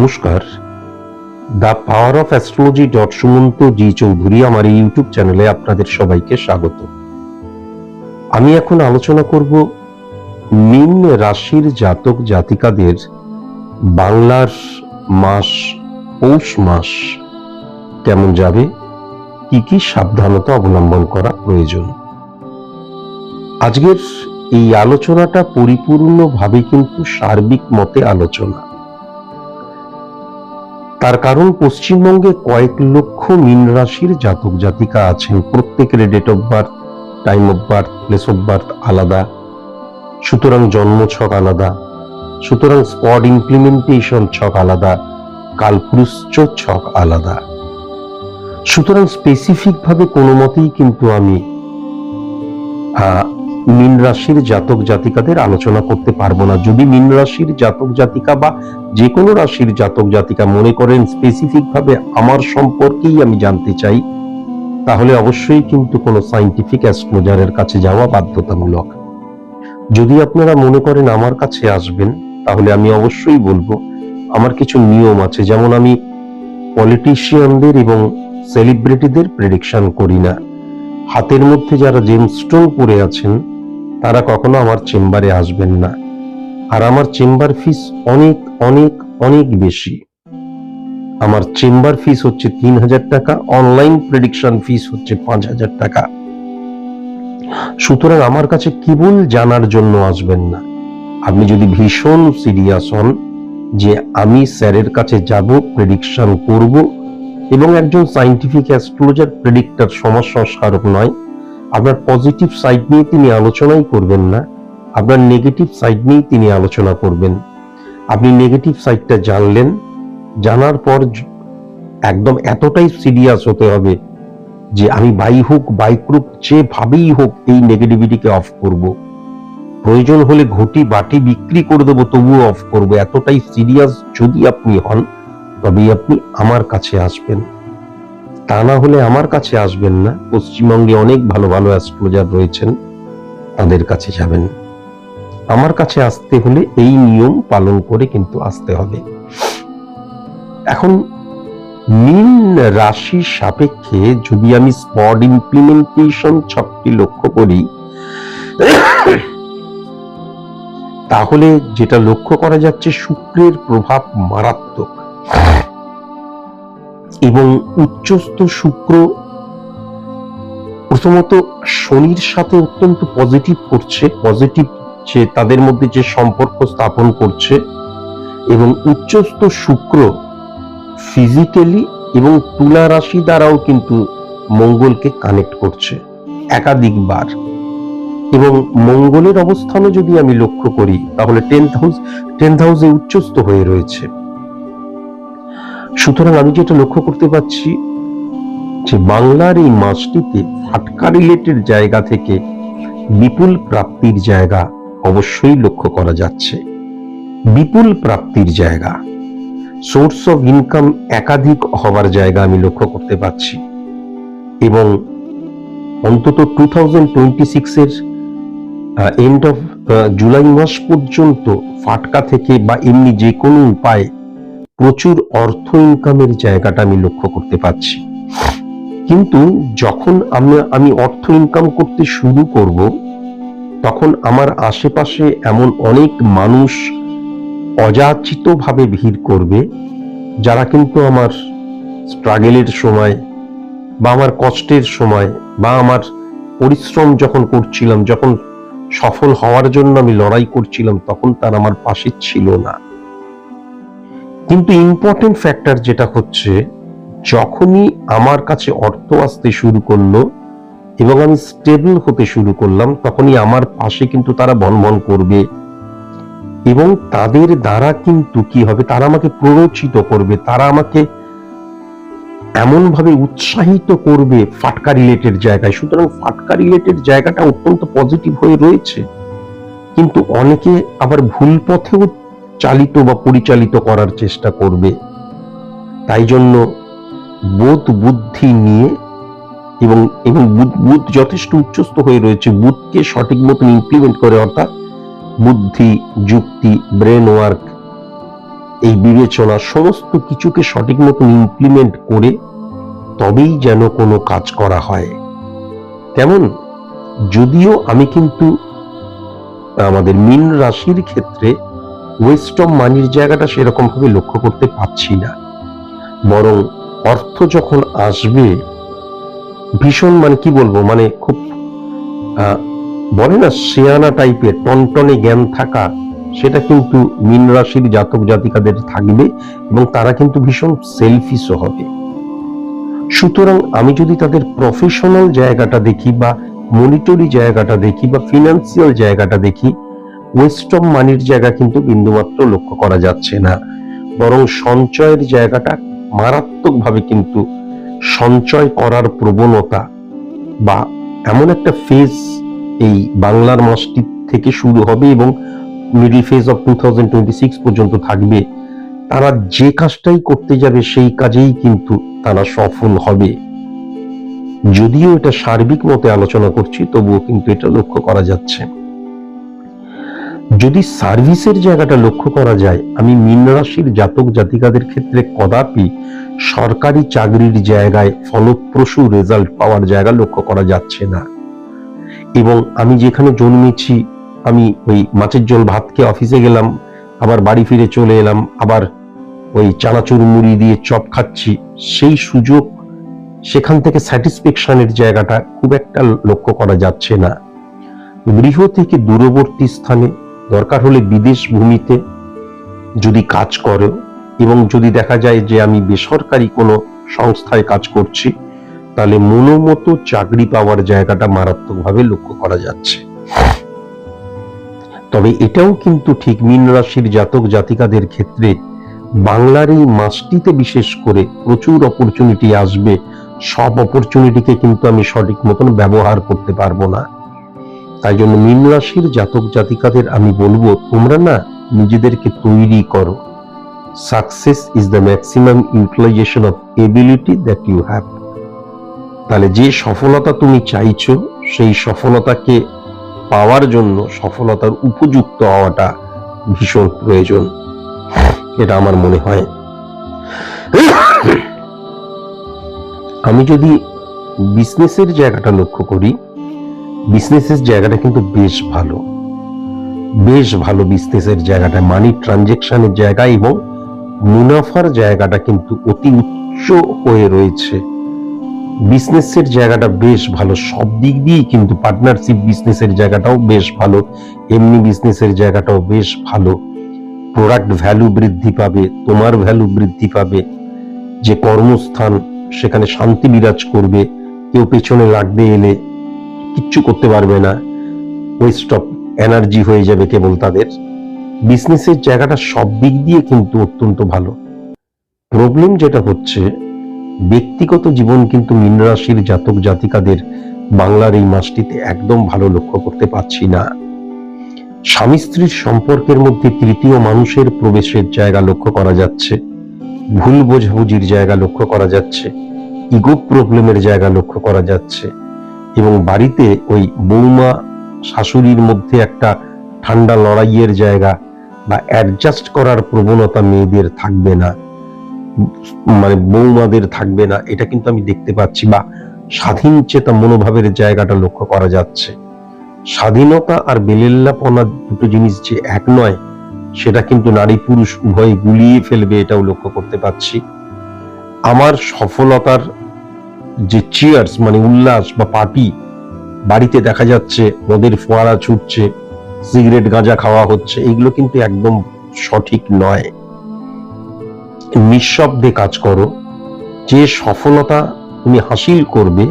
নমস্কার। The power of astrology dot Sumanta ji Chowdhury আমার এই ইউটিউব চ্যানেলে আপনাদের সবাইকে স্বাগত। আমি এখন আলোচনা করব মিন রাশির জাতক জাতিকাদের বাংলার মাস, পৌষ মাস কেমন যাবে? কি কি সাবধানতা অবলম্বন করা প্রয়োজন? আজকের এই আলোচনাটা পরিপূর্ণভাবে কিন্তু সার্বিক মতে আলোচনা। তার কারণ পশ্চিমবঙ্গে কয়েক লক্ষ মীন রাশির জাতক জাতিকা আছেন। প্রত্যেকের date of birth time of birth place of birth আলাদা। সুতরাং জন্ম ছক আলাদা। সুতরাং স্পট ইমপ্লিমেন্টেশন ছক আলাদা। কালপুরুষ ছক আলাদা। সুতরাং স্পেসিফিক ভাবে কোনো মতেই কিন্তু আমি মীন রাশির জাতক জাতিকাদের আলোচনা করতে পারব না। যদি মীন রাশির জাতক জাতিকা বা যে কোনো রাশির জাতক জাতিকা মনে করেন স্পেসিফিক ভাবে আমার সম্পর্কেই আমি জানতে চাই, তাহলে অবশ্যই কিন্তু কোনো সাইন্টিফিক অ্যাস্ট্রোলজারের কাছে যাওয়া বাধ্যতামূলক। যদি আপনারা মনে করেন আমার কাছে আসবেন, তাহলে আমি অবশ্যই বলব, আমার কিছু নিয়ম আছে। যেমন আমি পলিটিশিয়ানদের এবং সেলিব্রিটিদের প্রেডিকশন করি না। হাতের মধ্যে যারা জেমস্টোন পরে আছেন, তারা কখনো আমার চেম্বারে আসবেন না। আর আমার চেম্বার ফিস অনেক অনেক অনেক বেশি। আমার চেম্বার ফিস হচ্ছে তিন হাজার টাকা অনলাইন প্রেডিকশন ফিস হচ্ছে পাঁচ হাজার টাকা। সুতরাং আমার কাছে কেবল জানার জন্য আসবেন না। আপনি যদি ভীষণ সিরিয়াস হন যে আমি স্যারের কাছে যাব প্রেডিকশন করব এবং একজন সাইন্টিফিক অ্যাস্ট্রোলজার প্রেডিক্টর সমাজ সংস্কারক নয়। আপনার পজিটিভ সাইড নিয়ে তিনি আলোচনাই করবেন না। আপনার নেগেটিভ সাইড নিয়েই তিনি আলোচনা করবেন। আপনি নেগেটিভ সাইডটা জানলেন। জানার পর একদম এতটাই সিরিয়াস হতে হবে যে আমি বাই হোক বাইক্রুপ যেভাবেই হোক এই নেগেটিভিটিকে অফ করব। প্রয়োজন হলে ঘটি বাটি বিক্রি করে দেবো, তবুও অফ করব। এতটাই সিরিয়াস যদি আপনি হন তবেই আপনি আমার কাছে আসবেন। তা না হলে আমার কাছে আসবেন না। পশ্চিমবঙ্গে অনেক ভালো ভালো অ্যাস্ট্রোলজার রয়েছেন, তাদের কাছে যাবেন। আমার কাছে আসতে হলে এই নিয়ম পালন করে কিন্তু আসতে হবে। এখন মীন রাশির সাপেক্ষে যদি আমি স্পট ইমপ্লিমেন্টেশন ছকটি লক্ষ্য করি, তাহলে যেটা লক্ষ্য করা যাচ্ছে শুক্রের প্রভাব মারাত্মক। এবং উচ্চস্থ শুক্র প্রথমত শনির সাথে অত্যন্ত পজিটিভ করছে পজিটিভ যে তাদের মধ্যে যে সম্পর্ক স্থাপন করছে এবং উচ্চস্থ শুক্র ফিজিক্যালি এবং তুলা রাশি দ্বারাও কিন্তু মঙ্গলকে কানেক্ট করছে একাধিকবার। এবং মঙ্গলের অবস্থানও যদি আমি লক্ষ্য করি, তাহলে টেন্থ হাউস টেন্থ হাউসে উচ্চস্থ হয়ে রয়েছে। সুতরাং আমি যেটা লক্ষ্য করতে পারছি যে বাংলার এই মাছটিতে ফাটকা রিলেটেড জায়গা থেকে বিপুল প্রাপ্তির জায়গা অবশ্যই লক্ষ্য করা যাচ্ছে। বিপুল প্রাপ্তির জায়গা। সোর্স অফ ইনকাম একাধিক হবার জায়গা আমি লক্ষ্য করতে পারছি। এবং অন্তত টু থাউজেন্ড টোয়েন্টি সিক্সের এন্ড অফ জুলাই মাস পর্যন্ত ফাটকা থেকে বা এমনি যে কোনো উপায়ে প্রচুর অর্থ ইনকামের জায়গাটা আমি লক্ষ্য করতে পারছি। কিন্তু যখন আমি আমি অর্থ ইনকাম করতে শুরু করব, তখন আমার আশেপাশে এমন অনেক মানুষ অযাচিত ভাবে ভিড় করবে, যারা কিন্তু আমার স্ট্রাগেলের সময় বা আমার কষ্টের সময় বা আমার পরিশ্রম যখন করছিলাম, যখন সফল হওয়ার জন্য আমি লড়াই করছিলাম, তখন তার আমার পাশে ছিল না। কিন্তু ইম্পর্টেন্ট ফ্যাক্টর যেটা হচ্ছে, যখনই আমার কাছে অর্থ আসতে শুরু করল এবং আমি স্টেবল হতে শুরু করলাম, তখনই আমার পাশে কিন্তু তারা বনবন করবে এবং তাদের দ্বারা কিন্তু কি হবে? তারা আমাকে প্ররোচিত করবে, তারা আমাকে এমন ভাবে উৎসাহিত করবে ফাটকা রিলেটেড জায়গায়। সুতরাং ফাটকা রিলেটেড জায়গাটা অত্যন্ত পজিটিভ হয়ে রয়েছে। কিন্তু অনেকে আবার ভুল পথেও চালিত বা পরিচালিত করার চেষ্টা করবে। তাই জন্য বোধ বুদ্ধি নিয়ে এবং এবং বুধ যথেষ্ট উচ্চস্ত হয়ে রয়েছে। বুধকে সঠিক মতন ইমপ্লিমেন্ট করে, অর্থাৎ বুদ্ধি, যুক্তি ব্রেন ওয়ার্ক এই বিবেচনা সমস্ত কিছুকে সঠিক মতন ইমপ্লিমেন্ট করে তবেই যেন কোনো কাজ করা হয়। কেমন যদিও আমি কিন্তু আমাদের মিন রাশির ক্ষেত্রে ওয়েস্ট অফ মানির জায়গাটা সেরকম ভাবে লক্ষ্য করতে পারছি না। বরং অর্থ যখন আসবে, ভীষণ মানে কি বলব মানে খুব বলে না শেয়ানা টাইপের, টনটনে জ্ঞান থাকা, সেটা কিন্তু মিন রাশির জাতক জাতিকাদের থাকবে এবং তারা কিন্তু ভীষণ সেলফিশও হবে। সুতরাং আমি যদি তাদের প্রফেশনাল জায়গাটা দেখি বা মনিটরি জায়গাটা দেখি বা ফিনান্সিয়াল জায়গাটা দেখি ওয়েস্ট অফ মানির জায়গা কিন্তু বিন্দুমাত্র লক্ষ্য করা যাচ্ছে না। বরং সঞ্চয়ের জায়গাটা মারাত্মকভাবে কিন্তু সঞ্চয় করার প্রবণতা বা এমন একটা ফেজ এই বাংলার মাসটি থেকে শুরু হবে এবং মিডল ফেজ অফ টু পর্যন্ত থাকবে। তারা যে কাজটাই করতে যাবে সেই কাজেই কিন্তু তারা সফল হবে। যদিও এটা সার্বিক মতে আলোচনা করছি, তবুও কিন্তু এটা লক্ষ্য করা যাচ্ছে। যদি সার্ভিসের জায়গাটা লক্ষ্য করা যায়, আমি মীন রাশির জাতক জাতিকাদের ক্ষেত্রে কদাপি সরকারি চাকরির জায়গায় ফলপ্রসূ রেজাল্ট পাওয়ার জায়গা লক্ষ্য করা যাচ্ছে না। এবং আমি যেখানে জন্মেছি, আমি ওই মাছের জল ভাত খেয়ে অফিসে গেলাম, আবার বাড়ি ফিরে চলে এলাম, আবার ওই চানাচুর মুড়ি দিয়ে চপ খাচ্ছি, সেই সুযোগ সেখান থেকে স্যাটিসফ্যাকশনের জায়গাটা খুব একটা লক্ষ্য করা যাচ্ছে না। গৃহ থেকে দূরবর্তী স্থানে দরকার হলে বিদেশ ভূমিতে যদি কাজ করো এবং যদি দেখা যায় যে আমি বেসরকারি কোনো সংস্থায় কাজ করছি, তাহলে মনোমতো চাকরি পাওয়ার জায়গাটা মারাত্মকভাবে লক্ষ্য করা যাচ্ছে। তবে এটাও কিন্তু ঠিক মীন রাশির জাতক জাতিকাদের ক্ষেত্রে বাংলার এই মাসটিতে বিশেষ করে প্রচুর অপরচুনিটি আসবে। সব অপরচুনিটিকে কিন্তু আমি সঠিক মতন ব্যবহার করতে পারব না। তাই জন্য মীন রাশির জাতক জাতিকাদের আমি বলব, তোমরা না নিজেদেরকে তৈরি করো। Success is the maximum utilisation of ability that you have তাহলে যে সফলতা তুমি চাইছো, সেই সফলতাকে পাওয়ার জন্য সফলতার উপযুক্ত হওয়াটা ভীষণ প্রয়োজন। এটা আমার মনে হয়। আমি যদি বিজনেসের জায়গাটা লক্ষ্য করি বিজনেসের জায়গাটা কিন্তু বেশ ভালো। বেশ ভালো বিজনেসের জায়গাটা মানি ট্রানজেকশনের জায়গা এবং মুনাফার জায়গাটা কিন্তু অতি উচ্চ হয়ে রয়েছে। বিজনেসের জায়গাটা বেশ ভালো, সব দিক দিয়েই কিন্তু পার্টনারশিপ বিজনেসের জায়গাটাও বেশ ভালো, এমনি বিজনেসের জায়গাটাও বেশ ভালো। প্রোডাক্ট ভ্যালু বৃদ্ধি পাবে, তোমার ভ্যালু বৃদ্ধি পাবে, যে কর্মস্থান সেখানে শান্তি বিরাজ করবে, কেউ পেছনে লাগবে এলে কিচ্ছু করতে পারবে না। ওয়েস্ট অফ এনার্জি হয়ে যাবে কেবল তাদের। বিজনেসের জায়গাটা সব দিক দিয়ে কিন্তু অত্যন্ত ভালো। প্রবলেম যেটা হচ্ছে, ব্যক্তিগত জীবন কিন্তু মীন রাশির জাতক জাতিকাদের বাংলার এই মাসটিতে একদম ভালো লক্ষ্য করতে পারছি না। স্বামী স্ত্রীর সম্পর্কের মধ্যে তৃতীয় মানুষের প্রবেশের জায়গা লক্ষ্য করা যাচ্ছে। ভুল বোঝাবুঝির জায়গা লক্ষ্য করা যাচ্ছে। ইগো প্রবলেমের জায়গা লক্ষ্য করা যাচ্ছে। এবং বাড়িতে ওই বৌমা শাশুড়ির মধ্যে একটা ঠান্ডা লড়াইয়ের জায়গা বা অ্যাডজাস্ট করার প্রবণতা মেয়েদের থাকবে না মানে বৌমাদের থাকবে না, এটা কিন্তু আমি দেখতে পাচ্ছি বা স্বাধীন চেতা মনোভাবের জায়গাটা লক্ষ্য করা যাচ্ছে। স্বাধীনতা আর বেলেল্লাপনা দুটো জিনিস যে এক নয়, সেটা কিন্তু নারী পুরুষ উভয় গুলিয়ে ফেলবে এটাও লক্ষ্য করতে পাচ্ছি। আমার সফলতার যে চিয়ার্স মানে উল্লাস বা পার্টি বাড়িতে দেখা যাচ্ছে মদের ফোয়ারা ছুটছে সিগারেট গাঁজা খাওয়া হচ্ছে, এগুলো কিন্তু একদম সঠিক নয়। নিঃশব্দে কাজ করো, যে সফলতা তুমি হাসিল করবে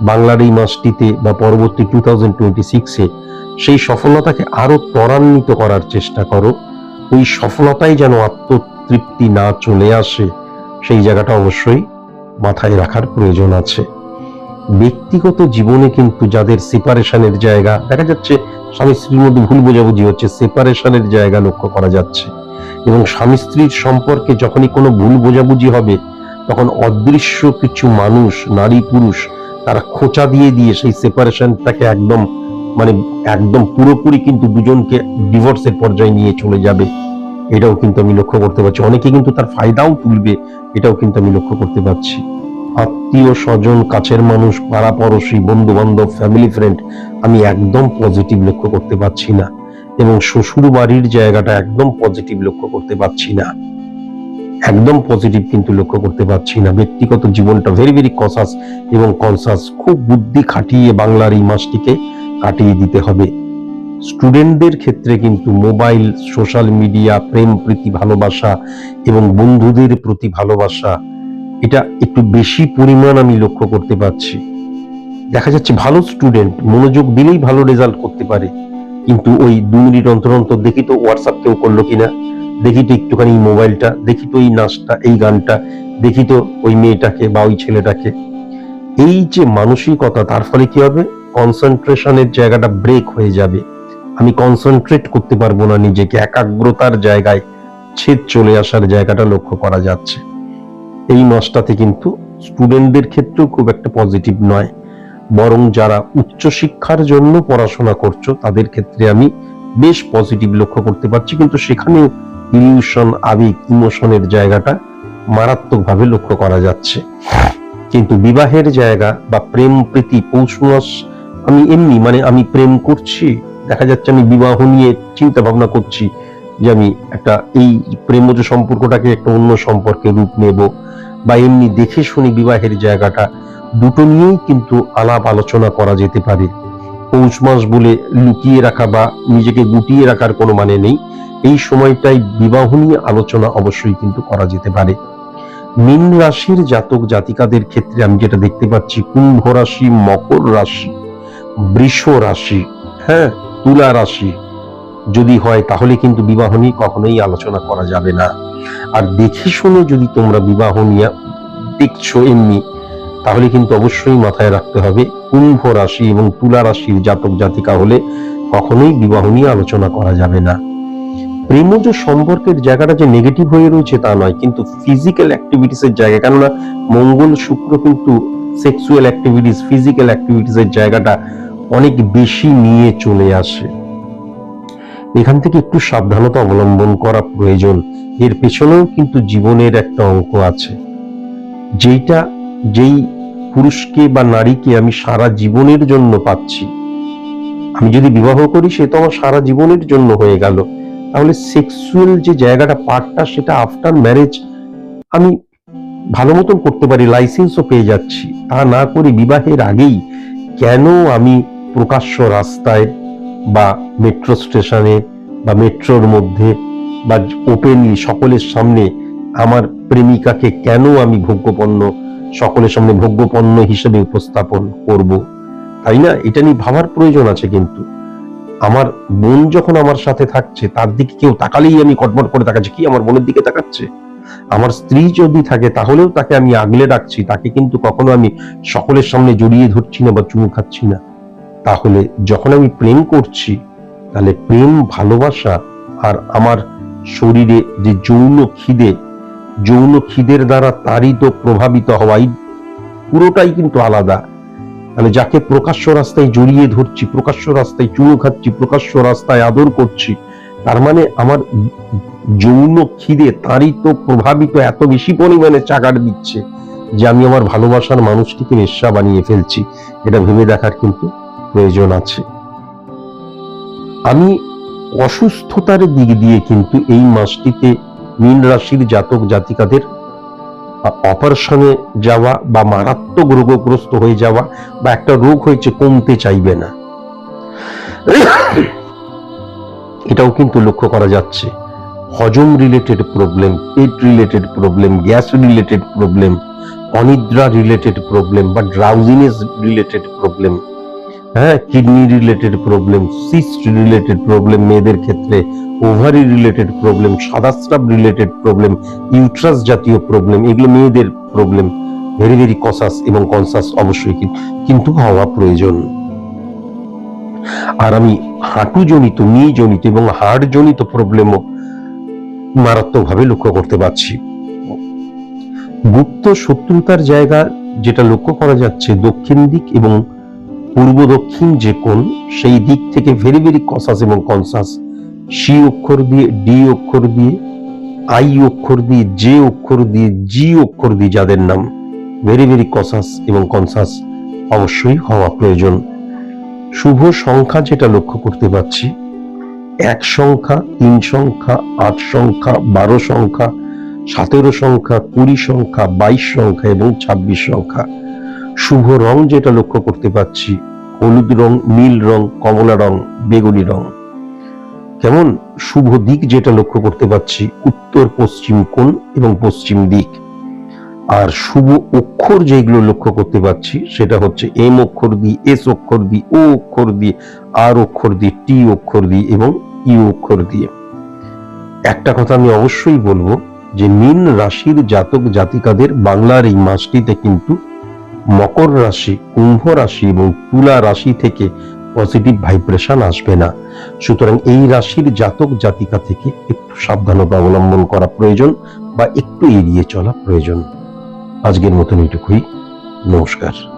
বাংলার এই মাসটিতে বা পরবর্তী টু থাউজেন্ড টোয়েন্টি সিক্সে সেই সফলতাকে আরও ত্বরান্বিত করার চেষ্টা করো। ওই সফলতাই যেন আত্মতৃপ্তি না চলে আসে, সেই জায়গাটা অবশ্যই মাথায় রাখার প্রয়োজন আছে। ব্যক্তিগত জীবনে কিন্তু যাদের সেপারেশনের জায়গা, দেখা যাচ্ছে স্বামী স্ত্রীর মধ্যে ভুল বোঝাবুঝি হচ্ছে, সেপারেশনের জায়গা লক্ষ্য করা যাচ্ছে। এবং স্বামী স্ত্রীর সম্পর্কে যখনই কোনো ভুল বোঝাবুঝি হবে, তখন অদৃশ্য কিছু মানুষ, নারী পুরুষ, তারা খোঁচা দিয়ে দিয়ে সেই সেপারেশনটাকে একদম মানে একদম পুরোপুরি কিন্তু দুজনকে ডিভোর্সের পর্যায়ে নিয়ে চলে যাবে। এটাও কিন্তু আমি লক্ষ্য করতে পারছি। অনেকে কিন্তু তার ফায়দাও তুলবে, এটাও কিন্তু আমি লক্ষ্য করতে পারছি। আত্মীয় স্বজন, কাছের মানুষ, পাড়া পড়শি বন্ধু বান্ধব ফ্যামিলি ফ্রেন্ড আমি একদম পজিটিভ লক্ষ্য করতে পারছি না। এবং শ্বশুর বাড়ির জায়গাটা একদম পজিটিভ লক্ষ্য করতে পারছি না। একদম পজিটিভ কিন্তু লক্ষ্য করতে পারছি না। ব্যক্তিগত জীবনটা ভেরি ভেরি কসাস এবং কনসাস খুব বুদ্ধি খাটিয়ে বাংলার এই মাসটিকে কাটিয়ে দিতে হবে। স্টুডেন্টদের ক্ষেত্রে কিন্তু মোবাইল, সোশ্যাল মিডিয়া, প্রেম প্রীতি ভালোবাসা এবং বন্ধুদের প্রতি ভালোবাসা, এটা একটু বেশি পরিমাণ আমি লক্ষ্য করতে পারছি। দেখা যাচ্ছে ভালো স্টুডেন্ট মনোযোগ দিলেই ভালো রেজাল্ট করতে পারে, কিন্তু ওই দু মিনিট অন্তর অন্তর দেখি তো হোয়াটসঅ্যাপ কেউ করল কিনা, দেখি তো একটুখানি মোবাইলটা, দেখি তো এই নাচটা, এই গানটা, দেখি তো ওই মেয়েটাকে বা ওই ছেলেটাকে। এই যে মানসিকতা, তার ফলে কি হবে? কনসেন্ট্রেশনের জায়গাটা ব্রেক হয়ে যাবে। আমি কনসেন্ট্রেট করতে পারব না নিজেকে, একাগ্রতার জায়গায় ছেদ চলে আসার জায়গাটা লক্ষ্য করা যাচ্ছে। এই মাসটাতে কিন্তু স্টুডেন্টদের ক্ষেত্রেও খুব একটা পজিটিভ নয়। বরং যারা উচ্চশিক্ষার জন্য পড়াশোনা করছ, তাদের ক্ষেত্রে আমি বেশ পজিটিভ লক্ষ্য করতে পারছি। কিন্তু সেখানেও ইলিউশন আবেগ ইমোশনের জায়গাটা মারাত্মকভাবে লক্ষ্য করা যাচ্ছে। কিন্তু বিবাহের জায়গা বা প্রেম প্রীতি পৌষ আমি এমনি মানে আমি প্রেম করছি দেখা যাচ্ছে আমি বিবাহ নিয়ে চিন্তা ভাবনা করছি যে আমি একটা এই প্রেমজ সম্পর্কটাকে একটা অন্য সম্পর্কে রূপ নেব। বা এমনি দেখে শুনে বিবাহের জায়গাটা দুটো নিয়েই কিন্তু আলাপ আলোচনা করা যেতে পারে। পৌষ মাস বলে লুকিয়ে রাখা বা নিজেকে গুটিয়ে রাখার কোনো মানে নেই। এই সময়টাই বিবাহ নিয়ে আলোচনা অবশ্যই কিন্তু করা যেতে পারে। মীন রাশির জাতক জাতিকাদের ক্ষেত্রে আমি যেটা দেখতে পাচ্ছি, কুম্ভ রাশি, মকর রাশি, বৃষ রাশি হ্যাঁ? তুলা রাশি। যদি হয়, তাহলে কিন্তু বিবাহ নিয়ে কখনোই আলোচনা করা যাবে না। আর দেখে শুনে যদি তোমরা বিবাহ নিয়ে দেখছ এমনি, তাহলে কিন্তু অবশ্যই মাথায় রাখতে হবে, কুম্ভ রাশি এবং তুলা রাশির জাতক জাতিকা হলে কখনোই বিবাহ নিয়ে আলোচনা করা যাবে না। প্রেমজ সম্পর্কের জায়গাটা যে নেগেটিভ হয়ে রয়েছে তা নয়, কিন্তু ফিজিক্যাল অ্যাক্টিভিটিস এর জায়গা, কেননা মঙ্গল, শুক্র কিন্তু সেক্সুয়াল অ্যাক্টিভিটিস ফিজিক্যাল অ্যাক্টিভিটিস এর জায়গাটা অনেক বেশি নিয়ে চলে আসে। এখান থেকে একটু সাবধানতা অবলম্বন করা প্রয়োজন। এর পেছনেও কিন্তু জীবনের একটা অঙ্ক আছে। যেটা যেই পুরুষকে বা নারীকে আমি সারা জীবনের জন্য পাচ্ছি। আমি যদি বিবাহ করি, সে তো আমার সারা জীবনের জন্য হয়ে গেল। তাহলে সেক্সুয়াল যে জায়গাটা, পার্টটা, সেটা আফটার ম্যারেজ আমি ভালো মতন করতে পারি, লাইসেন্সও পেয়ে যাচ্ছি। তা না করে বিবাহের আগেই কেন আমি প্রকাশ্য রাস্তায় বা মেট্রো স্টেশনে বা মেট্রোর মধ্যে বা ওপেনলি সকলের সামনে আমার প্রেমিকাকে কেন আমি ভোগ্যপণ্য, সকলের সামনে ভোগ্যপণ্য হিসেবে উপস্থাপন করব? তাই না? এটা নিয়ে ভাবার প্রয়োজন আছে কিন্তু। আমার বোন যখন আমার সাথে থাকছে, তার দিকে কেউ তাকালেই আমি কটমট করে তাকাচ্ছি। কি আমার বোনের দিকে তাকাচ্ছে? আমার স্ত্রী যদি থাকে, তাহলেও তাকে আমি আগলে রাখছি তাকে কিন্তু কখনো আমি সকলের সামনে জড়িয়ে ধরছি না বা চুমু খাচ্ছি না। তাহলে যখন আমি প্রেম করছি, তাহলে প্রেম, ভালোবাসা আর আমার শরীরে যে যৌন খিদে, যৌন খিদের দ্বারা তারিত প্রভাবিত হওয়াই পুরোটাই কিন্তু আলাদা। তাহলে যাকে প্রকাশ্য রাস্তায় জড়িয়ে ধরছি, প্রকাশ্য রাস্তায় চুমু খাচ্ছি, প্রকাশ্য রাস্তায় আদর করছি, তার মানে আমার যৌন খিদে তারিত প্রভাবিত এত বেশি পরিমাণে চাকার দিচ্ছে যে আমি আমার ভালোবাসার মানুষটিকে নেশা বানিয়ে ফেলছি। এটা ভেবে দেখার কিন্তু প্রয়োজন আছে। আমি অসুস্থতার দিক দিয়ে কিন্তু এই মাসটিতে মীন রাশির জাতক জাতিকাদের অপারেশনে যাওয়া বা মারাত্মক রোগগ্রস্ত হয়ে যাওয়া বা একটা রোগ হয়েছে কমতে চাইবে না। এটাও কিন্তু লক্ষ্য করা যাচ্ছে। হজম রিলেটেড প্রবলেম পেট related problem gas related problem অনিদ্রা related problem বা ড্রাউজিনেস রিলেটেড প্রবলেম হ্যাঁ kidney related problem cyst related problem মেয়েদের ক্ষেত্রে ওভারি রিলেটেড প্রবলেম সাদাস্রাব রিলেটেড প্রবলেম ইউট্রাস জাতীয় প্রবলেম এগুলো মেয়েদের প্রবলেম ভেরি ভেরি কসাস এবং কনসাস অবশ্যই কিন্তু হওয়া প্রয়োজন। আর আমি হাঁটু জনিত নি জনিত এবং হাড় জনিত প্রবলেমও মারাত্মকভাবে লক্ষ্য করতে পারছি। গুপ্ত শত্রুতার জায়গা যেটা লক্ষ্য করা যাচ্ছে দক্ষিণ দিক এবং পূর্ব দক্ষিণ যে কোণ, সেই দিক থেকে ভেরি ভেরি কসাস এবং কনসাস সি অক্ষর দিয়ে ডি অক্ষর দিয়ে আই অক্ষর দিয়ে জে অক্ষর দিয়ে জি অক্ষর দিয়ে যাদের নাম ভেরি ভেরি কসাস এবং কনসাস অবশ্যই হওয়া প্রয়োজন। শুভ সংখ্যা যেটা লক্ষ্য করতে পারছি, এক সংখ্যা, তিন সংখ্যা, আট সংখ্যা, বারো সংখ্যা, সতেরো সংখ্যা, কুড়ি সংখ্যা, বাইশ সংখ্যা এবং ছাব্বিশ সংখ্যা। শুভ রং যেটা লক্ষ্য করতে পারছি হলুদ রং, নীল রং, কমলা রং, বেগুনি রং। কেমন? শুভ দিক যেটা লক্ষ্য করতে পারছি উত্তর পশ্চিম কোণ এবং পশ্চিম দিক। আর শুভ অক্ষর যেগুলো লক্ষ্য করতে পারছি সেটা হচ্ছে এম অক্ষর দিয়ে এস অক্ষর দিয়ে ও অক্ষর দিয়ে আর অক্ষর দিয়ে টি অক্ষর দিয়ে এবং ইউ অক্ষর দিয়ে একটা কথা আমি অবশ্যই বলব যে মীন রাশির জাতক জাতিকাদের বাংলার এই মাসটিতে কিন্তু মকর রাশি, কুম্ভ রাশি এবং তুলা রাশি থেকে পজিটিভ ভাইব্রেশন আসবে না। সুতরাং এই রাশির জাতক জাতিকা থেকে একটু সাবধানতা অবলম্বন করা প্রয়োজন বা একটু এড়িয়ে চলা প্রয়োজন। আজকের মতন এটুকুই। নমস্কার।